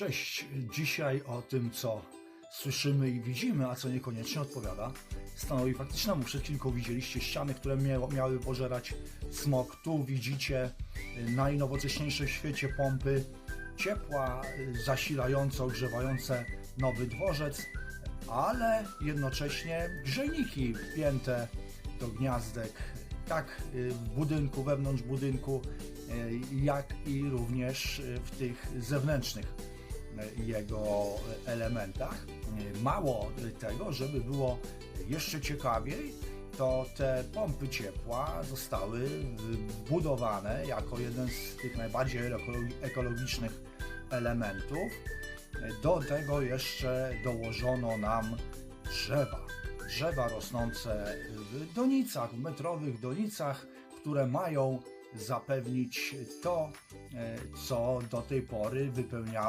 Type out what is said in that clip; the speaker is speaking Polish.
Cześć. Dzisiaj o tym, co słyszymy i widzimy, a co niekoniecznie odpowiada, stanowi faktycznemu przecinku. Widzieliście ściany, które miały pożerać smog. Tu widzicie y, najnowocześniejsze w świecie pompy ciepła, y, zasilające, ogrzewające nowy dworzec, ale jednocześnie grzejniki wpięte do gniazdek, tak y, w budynku, wewnątrz budynku, jak i również w tych zewnętrznych jego elementach. Mało tego, żeby było jeszcze ciekawiej, to te pompy ciepła zostały wbudowane jako jeden z tych najbardziej ekologi- ekologicznych elementów. Do tego jeszcze dołożono nam drzewa. Drzewa rosnące w donicach, w metrowych donicach, które mają zapewnić to, e, co do tej pory wypełniało